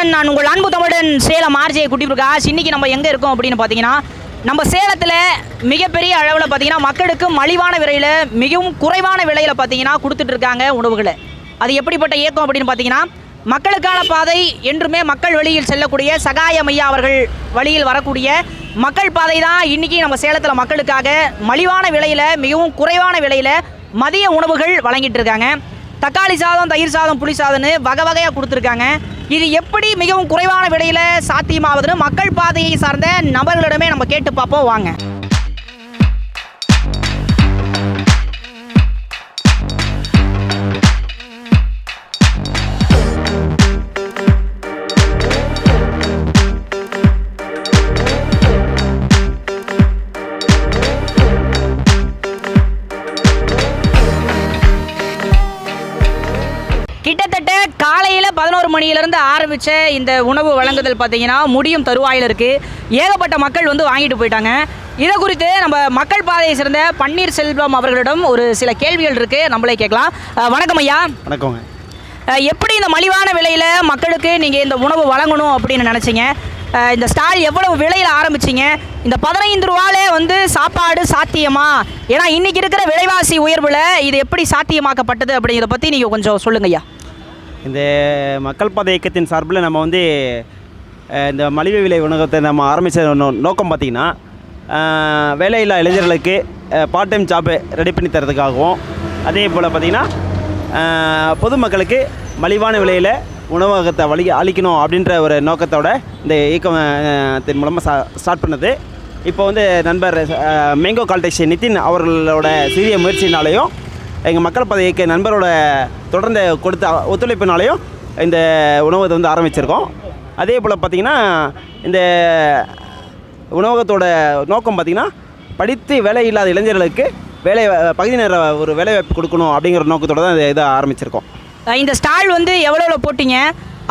நலமுடன் நான் உங்கள் அன்பு தமிழன் சேலம் ஆர்ஜே குட்டி இன்றைக்கி இன்னைக்கு நம்ம எங்கே இருக்கோம் அப்படின்னு பார்த்தீங்கன்னா நம்ம சேலத்தில் மிகப்பெரிய அளவில் பார்த்தீங்கன்னா மக்களுக்கு மலிவான விலையில் மிகவும் குறைவான விலையில் பார்த்தீங்கன்னா கொடுத்துட்டு இருக்காங்க உணவுகளை. அது எப்படிப்பட்ட இயக்கம் அப்படின்னு பார்த்தீங்கன்னா மக்களுக்கான பாதை என்றுமே மக்கள் வழியில் செல்லக்கூடிய சகாய மையா அவர்கள் வழியில் வரக்கூடிய மக்கள் பாதை தான் இன்னைக்கு நம்ம சேலத்தில் மக்களுக்காக மலிவான விலையில் மிகவும் குறைவான விலையில் மதிய உணவுகள் வழங்கிட்டு இருக்காங்க தக்காளி சாதம் தயிர் சாதம் புளி சாதம்னு வகை வகையாக கொடுத்துருக்காங்க. இது எப்படி மிகவும் குறைவான விலையில் சாத்தியமாவதுன்னு மக்கள் பாதையை சார்ந்த நபர்களிடமே நம்ம கேட்டு பார்ப்போம். வாங்க. பதினோரு மணியிலேருந்து ஆரம்பித்த இந்த உணவு வழங்குதல் பார்த்தீங்கன்னா முடியும் தருவாயில் இருக்குது ஏகப்பட்ட மக்கள் வந்து வாங்கிட்டு போயிட்டாங்க. இதை குறித்து நம்ம மக்கள் பாதையை சேர்ந்த பன்னீர்செல்வம் அவர்களிடம் ஒரு சில கேள்விகள் இருக்குது நம்மளே கேட்கலாம். வணக்கம் ஐயா. வணக்கங்க. எப்படி இந்த மலிவான விலையில் மக்களுக்கு நீங்கள் இந்த உணவு வழங்கணும் அப்படின்னு நினச்சிங்க? இந்த ஸ்டால் எவ்வளவு விலையில் ஆரம்பிச்சிங்க? இந்த பதினைந்து ரூபாலே வந்து சாப்பாடு சாத்தியமா? ஏன்னா இன்னைக்கு இருக்கிற விலைவாசி உயர்வில் இது எப்படி சாத்தியமாக்கப்பட்டது அப்படிங்கிறத பற்றி நீங்கள் கொஞ்சம் சொல்லுங்க ஐயா. இந்த மக்கள் பாதை இயக்கத்தின் சார்பில் நம்ம வந்து இந்த மலிவு விலை உணவகத்தை நம்ம ஆரம்பித்த நோ நோக்கம் பார்த்திங்கன்னா வேலையில்லா இளைஞர்களுக்கு பார்ட் டைம் ஜாப்பு ரெடி பண்ணி தரதுக்காகவும் அதே போல் பார்த்திங்கன்னா பொதுமக்களுக்கு மலிவான விலையில் உணவகத்தை வழி அளிக்கணும் அப்படின்ற ஒரு நோக்கத்தோட இந்த இயக்கத்தின் மூலமாக சா ஸ்டார்ட் பண்ணது. இப்போ வந்து நண்பர் மேங்கோ கால்டெக்ஷன் நிதின் அவர்களோட சிறிய முயற்சினாலையும் எங்கள் மக்கள் பதவி இயக்க நண்பரோட தொடர்ந்து கொடுத்த ஒத்துழைப்பினாலையும் இந்த உணவகத்தை வந்து ஆரம்பிச்சிருக்கோம். அதே போல் பார்த்திங்கன்னா இந்த உணவகத்தோட நோக்கம் பார்த்திங்கன்னா படித்து வேலை இல்லாத இளைஞர்களுக்கு வேலை பகுதி நேர ஒரு வேலைவாய்ப்பு கொடுக்கணும் அப்படிங்கிற நோக்கத்தோடு தான் இதை இதை ஆரம்பிச்சிருக்கோம். இந்த ஸ்டால் வந்து எவ்வளோ போட்டிங்க?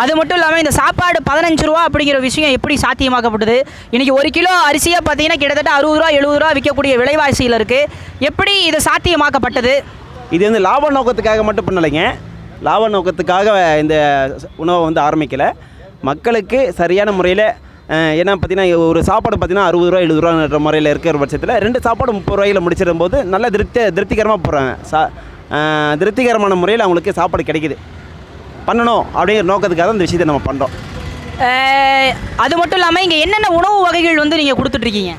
அது மட்டும் இல்லாமல் இந்த சாப்பாடு பதினஞ்சு ரூபா அப்படிங்கிற விஷயம் எப்படி சாத்தியமாக்கப்பட்டது? இன்றைக்கி ஒரு கிலோ அரிசியாக பார்த்தீங்கன்னா கிட்டத்தட்ட அறுபது ரூபா எழுபது ரூபா விற்கக்கூடிய விலைவாசியில் இருக்குது எப்படி இது சாத்தியமாக்கப்பட்டது? இது வந்து லாப நோக்கத்துக்காக மட்டும் பண்ணலைங்க. லாப நோக்கத்துக்காக இந்த உணவை வந்து ஆரம்பிக்கலை. மக்களுக்கு சரியான முறையில் ஏன்னா பார்த்தீங்கன்னா ஒரு சாப்பாடு பார்த்தீங்கன்னா அறுபது ரூபா எழுபது ரூபான்ற முறையில் இருக்கிற பட்சத்தில் ரெண்டு சாப்பாடு முப்பது ரூபாயில் முடிச்சிடும் போது நல்ல திருப்தி திருப்திகரமாக போகிறாங்க சா திருப்திகரமான முறையில் அவங்களுக்கு சாப்பாடு கிடைக்குது. பண்ணணும் அப்படிங்கிற நோக்கத்துக்காக தான் இந்த விஷயத்தை நம்ம பண்ணுறோம் அது மட்டும் இல்லாமல் இங்கே என்னென்ன உணவு வகைகள் வந்து நீங்கள் கொடுத்துட்ருக்கீங்க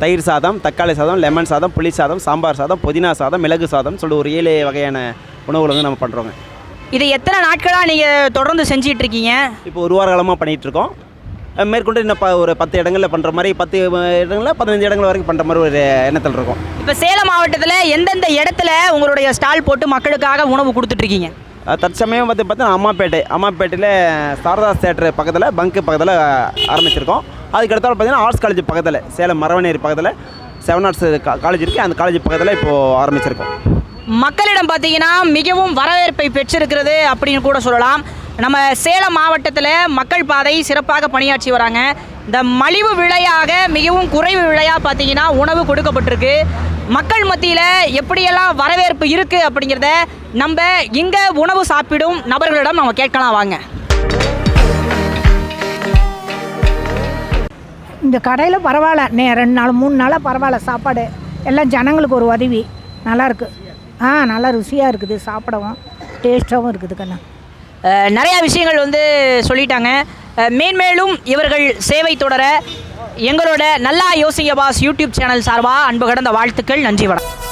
தயிர் சாதம் தக்காளி சாதம் லெமன் சாதம் புளி சாதம் சாம்பார் சாதம் புதினா சாதம் மிளகு சாதம் சொல்லி ஒரு ஏழு வகையான உணவுகள் வந்து நம்ம பண்ணுறோங்க இதை எத்தனை நாட்களாக நீங்கள் தொடர்ந்து செஞ்சிட்டு இருக்கீங்க இப்போ ஒரு வார காலமாக பண்ணிகிட்ருக்கோம் மேற்கொண்டு இன்னும் ப ஒரு பத்து இடங்களில் பண்ணுற மாதிரி பத்து இடங்களில் பதினஞ்சு இடங்கள் வரைக்கும் பண்ணுற மாதிரி ஒரு எண்ணத்தில் இருக்கோம். இப்போ சேலம் மாவட்டத்தில் எந்தெந்த இடத்துல உங்களுடைய ஸ்டால் போட்டு மக்களுக்காக உணவு கொடுத்துட்ருக்கீங்க? தற்சமயம் பார்த்து பார்த்தா அம்மாப்பேட்டை. அம்மாப்பேட்டையில் சாரதா தேட்டர் பக்கத்தில் பங்கு பக்கத்தில் ஆரம்பிச்சிருக்கோம். அதுக்கடுத்தால் பார்த்தீங்கன்னா ஆர்ட்ஸ் காலேஜ் பக்கத்தில் சேலம் மரவநேரி பக்கத்தில் செவன் ஆர்ட்ஸ் காலேஜ் இருக்குது அந்த காலேஜ் பக்கத்தில் இப்போது ஆரம்பிச்சிருக்கோம். மக்களிடம் பார்த்தீங்கன்னா மிகவும் வரவேற்பை பெற்றிருக்கிறது அப்படின்னு கூட சொல்லலாம். நம்ம சேலம் மாவட்டத்தில் மக்கள் பாதை சிறப்பாக பணியாற்றி வராங்க. இந்த மலிவு விலையாக மிகவும் குறைவு விலையாக பார்த்தீங்கன்னா உணவு கொடுக்கப்பட்டிருக்கு. மக்கள் மத்தியில் எப்படியெல்லாம் வரவேற்பு இருக்குது அப்படிங்கிறத நம்ம இங்கே உணவு சாப்பிடும் நபர்களிடம் நம்ம கேட்கலாம் வாங்க. இந்த கடையில் பரவாயில்ல. நே ரெண்டு நாள் மூணு நாளாக பரவாயில்ல. சாப்பாடு. எல்லாம் ஜனங்களுக்கு ஒரு உதவி. நல்லாயிருக்கு ஆ நல்லா ருசியாக இருக்குது. சாப்பிடவும் டேஸ்ட்டாகவும் இருக்குது கண்ணா. நிறையா விஷயங்கள் வந்து சொல்லிட்டாங்க. மேன்மேலும் இவர்கள் சேவை தொடர எங்களோட நல்லா யோசிங்க பாஸ் யூடியூப் சேனல் சார்பாக அன்பு கடந்த வாழ்த்துக்கள். நன்றி வணக்கம்.